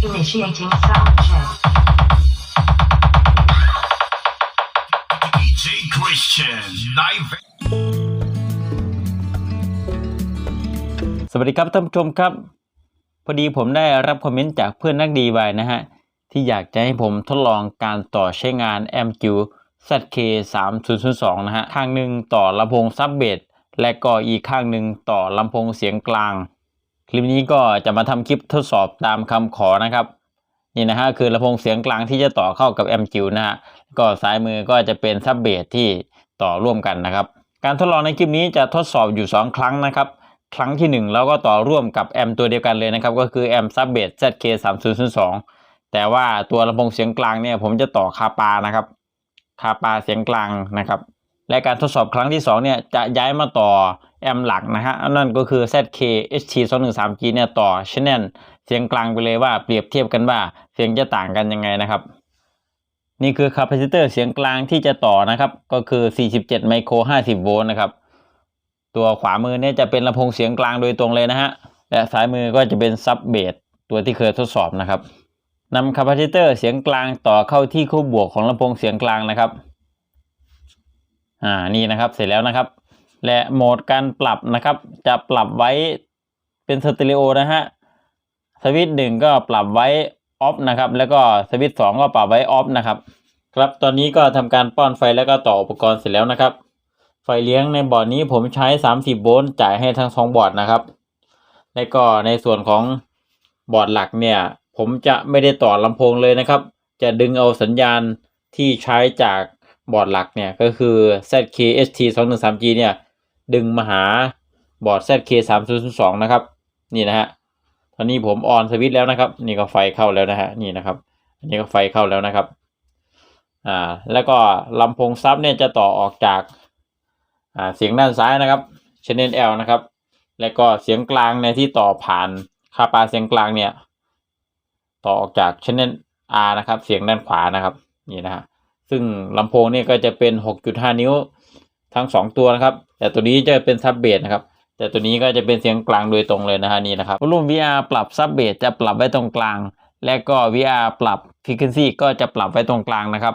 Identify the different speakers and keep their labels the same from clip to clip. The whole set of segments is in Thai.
Speaker 1: Initiating sound check.
Speaker 2: DJ Christian live
Speaker 3: สวัสดีครับท่านผู้ชมครับ พอดีผมได้รับคอมเมนต์จากเพื่อนนักดีวายนะฮะ ที่อยากจะให้ผมทดลองการต่อใช้งาน MQ ZK 3 0 0 2นะฮะ ข้างหนึ่งต่อลำโพงซับเบสและก็อีกข้างหนึ่งต่อลำโพงเสียงกลาง คลิปนี้ก็จะมาทำคลิปทดสอบตามคำขอนะครับ นี่นะฮะคือลำโพงเสียงกลางที่จะต่อเข้ากับ MQ นะฮะก็ซ้ายมือก็จะเป็นซับเบสที่ต่อร่วมกันนะครับ การทดลองในคลิปนี้จะทดสอบอยู่ 2 ครั้งนะครับ ครั้งที่1เราก็ต่อร่วมกับแอมตัวเดียวกันเลยนะครับ ก็คือแอมซับเบส ZK 3 0 0 2แต่ว่าตัวลำโพงเสียงกลางเนี่ยผมจะต่อคาปานะครับ คาปาเสียงกลางนะครับ และการทดสอบครั้งที่2เนี่ยจะย้ายมาต่อแอมหลักนะฮะนั่นก็คือ ZK HT 2 1 3 G เนี่ยต่อชแนลเสียงกลางไปเลยว่าเปรียบเทียบกันว่าเสียงจะต่างกันยังไงนะครับ นี่คือคาปาซิเตอร์เสียงกลางที่จะต่อนะครับ ก็คือ 47 ไมโคร 50 โวลต์นะครับ ตัวขวามือเนี่ยจะเป็นลำโพงเสียงกลางโดยตรงเลยนะฮะและซ้ายมือก็จะเป็นซับเบสตัวที่เคยทดสอบนะครับนำคาปาซิเตอร์เสียงกลางต่อเข้าที่คู่บวกของลำโพงเสียงกลางนะครับ อ่านี่นะครับเสร็จแล้วนะครับ และโหมดการปรับนะครับ จะปรับไว้เป็นสเตอริโอนะฮะสวิตช์หนึ่งก็ปรับไว้ออฟนะครับ แล้วก็สวิตช์สองก็ปรับไว้ออฟนะครับ ครับตอนนี้ก็ทำการป้อนไฟแล้วก็ต่ออุปกรณ์เสร็จแล้วนะครับ ไฟเลี้ยงในบอร์ดนี้ผมใช้ 30 โวลต์จ่ายให้ทั้งสองบอร์ดนะครับ และก็ในส่วนของบอร์ดหลักเนี่ย ผมจะไม่ได้ต่อลำโพงเลยนะครับ จะดึงเอาสัญญาณที่ใช้จาก บอร์ดหลักเนี่ยก็คือ ZK ST 2 1 3 G เนี่ย ดึงมาหาบอร์ด ZK 3 0 0 2นะครับ นี่นะฮะ ตอนนี้ผมออนสวิตช์แล้วนะครับ นี่ก็ไฟเข้าแล้วนะฮะ นี่นะครับ อันนี้ก็ไฟเข้าแล้วนะครับ อ่า แล้วก็ลำโพงซับเนี่ยจะต่อออกจาก อ่า เสียงด้านซ้ายนะครับ channel L นะครับ แล้วก็เสียงกลางในที่ต่อผ่านคาปาเสียงกลางเนี่ย ต่อออกจาก channel R นะครับ เสียงด้านขวานะครับ นี่นะฮะ ซึ่งลำโพงเนี่ยก็จะเป็น 6.5 นิ้วทั้ง 2 ตัวนะครับ แต่ตัวนี้จะเป็นซับเบสนะครับ แต่ตัวนี้ก็จะเป็นเสียงกลางโดยตรงเลยนะฮะนี่นะครับรุ่น VR ปรับซับเบสจะปรับไว้ตรงกลาง และก็ VR ปรับ frequency ก็จะปรับไว้ตรงกลางนะครับ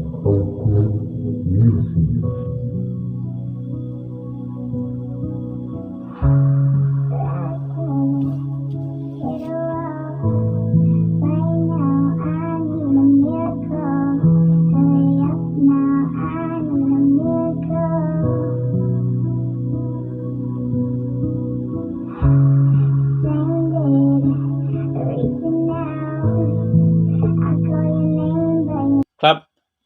Speaker 3: ครับ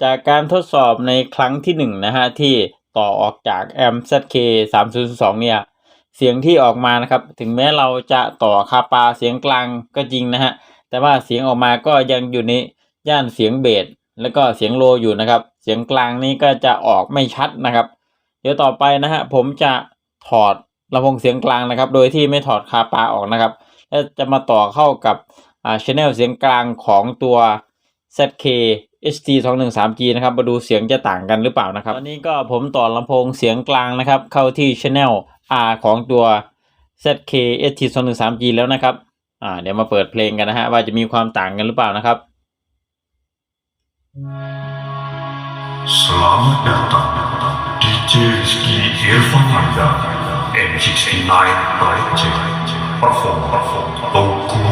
Speaker 3: จากการทดสอบในครั้งที่หนึ่งนะฮะที่ต่อออกจากแอม ZK 3 0 2เนี่ย เสียงที่ออกมานะครับ ถึงแม้เราจะต่อคาปาเสียงกลางก็จริงนะฮะ แต่ว่าเสียงออกมาก็ยังอยู่ในย่านเสียงเบสแล้วก็เสียงโลอยู่นะครับ เสียงกลางนี้ก็จะออกไม่ชัดนะครับ เดี๋ยวต่อไปนะฮะผมจะถอดลำโพงเสียงกลางนะครับ โดยที่ไม่ถอดคาปาออกนะครับ และจะมาต่อเข้ากับอ่าชแนลเสียงกลางของตัว ZK HT 2 1 3 G นะครับ มาดูเสียงจะต่างกันหรือเปล่านะครับ ตอนนี้ก็ผมต่อลำโพงเสียงกลางนะครับ เข้าที่ Channel R ของตัว ZK HT 2 1 3 G แล้วนะครับ อ่า เดี๋ยวมาเปิดเพลงกันนะฮะ ว่าจะมีความต่างกันหรือเปล่านะครับ
Speaker 4: Selamat datang di Rizky Irfan Anda N69 Project Perform Toko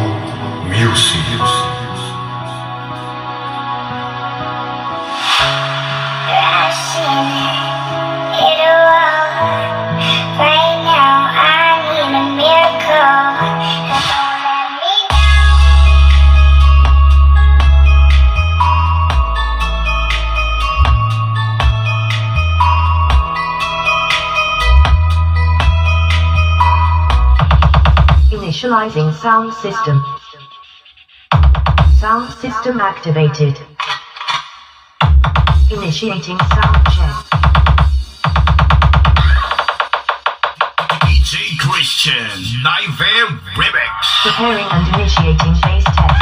Speaker 4: Music
Speaker 1: Initializing sound system. Sound system activated. Initiating sound check.
Speaker 2: DJ Christian Nightmare Remix.
Speaker 1: Preparing and initiating phase test.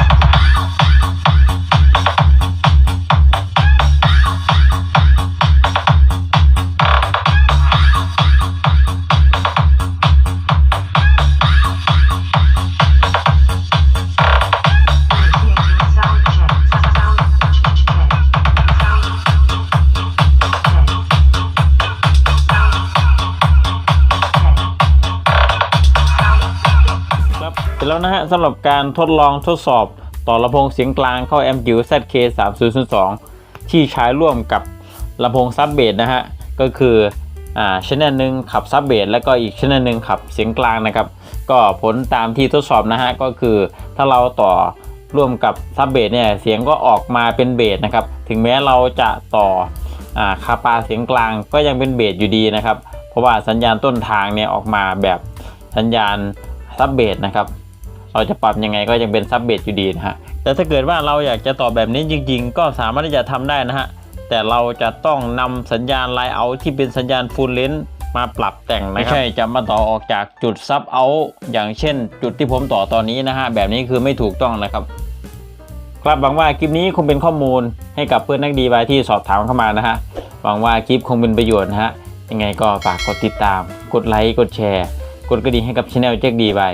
Speaker 3: แล้วนะฮะสำหรับการทดลองทดสอบต่อลำโพงเสียงกลางเข้า m q ZK 3 0 0 2ที่ใช้ร่วมกับลำโพงซับเบสนะฮะ ก็คืออ่าชแนหนึ่งขับซับเบสแล้วก็อีกชแนหนึ่งขับเสียงกลางนะครับ ก็ผลตามที่ทดสอบนะฮะ ก็คือถ้าเราต่อร่วมกับซับเบสเนี่ยเสียงก็ออกมาเป็นเบสนะครับ ถึงแม้เราจะต่ออ่าคาปาเสียงกลางก็ยังเป็นเบสอยู่ดีนะครับ เพราะว่าสัญญาณต้นทางเนี่ยออกมาแบบสัญญาณซับเบสนะครับ เราจะปรับยังไงก็ยังเป็นซับเบสอยู่ดีนะฮะแต่ถ้าเกิดว่าเราอยากจะต่อแบบนี้จริง ๆ ก็สามารถที่จะทำได้นะฮะแต่เราจะต้องนำสัญญาณไลน์เอาที่เป็นสัญญาณฟูลเลนมาปรับแต่งนะครับไม่ใช่จะมาต่อออกจากจุดซับเอาอย่างเช่น จุดที่ผมต่อตอนนี้นะฮะแบบนี้คือไม่ถูกต้องนะครับครับหวังว่าคลิปนี้คงเป็นข้อมูลให้กับเพื่อนนักดีบายที่สอบถามเข้ามานะฮะหวังว่าคลิปคงเป็นประโยชน์นะฮะยังไงก็ฝากกดติดตาม กดไลค์กดแชร์ กดกระดิ่งให้กับช anel แจ็คดีบาย